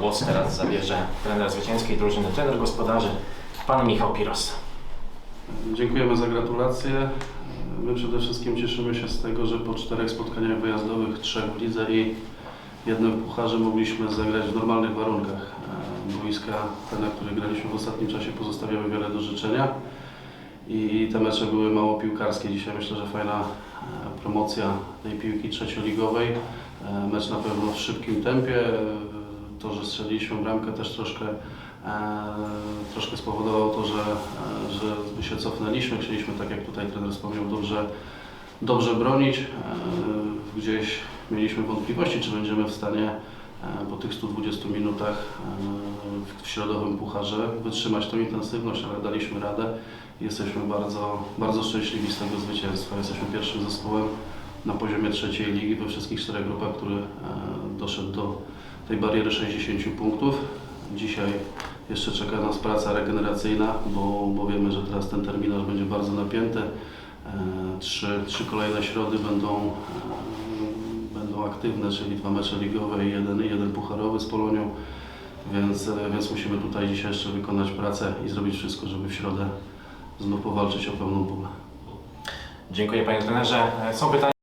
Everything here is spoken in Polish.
głos teraz zabierze trener zwycięskiej drużyny, trener gospodarzy, pan Michał Piros. Dziękujemy za gratulacje. My przede wszystkim cieszymy się z tego, że po czterech spotkaniach wyjazdowych, trzech w lidze i jednym w pucharze mogliśmy zagrać w normalnych warunkach. E, Boiska, te na których graliśmy w ostatnim czasie, pozostawiały wiele do życzenia i te mecze były mało piłkarskie. Dzisiaj myślę, że fajna e, promocja tej piłki trzecioligowej. E, Mecz na pewno w szybkim tempie. To, że strzeliliśmy bramkę też troszkę E, troszkę spowodowało to, że, e, że się cofnęliśmy. Chcieliśmy, tak jak tutaj trener wspomniał, dobrze, dobrze bronić. E, Gdzieś mieliśmy wątpliwości, czy będziemy w stanie po tych 120 minutach w środowym pucharze wytrzymać tą intensywność, ale daliśmy radę. Jesteśmy bardzo, bardzo szczęśliwi z tego zwycięstwa. Jesteśmy pierwszym zespołem na poziomie trzeciej ligi we wszystkich czterech grupach, który doszedł do tej bariery 60 punktów. Dzisiaj jeszcze czeka nas praca regeneracyjna, bo, bo wiemy, że teraz ten terminarz będzie bardzo napięty. E, Trzy, trzy kolejne środy będą, e, będą aktywne, czyli dwa mecze ligowe i jeden, jeden pucharowy z Polonią. Więc, e, więc musimy tutaj dzisiaj jeszcze wykonać pracę i zrobić wszystko, żeby w środę znów powalczyć o pełną pulę. Dziękuję panie trenerze. Są pytania.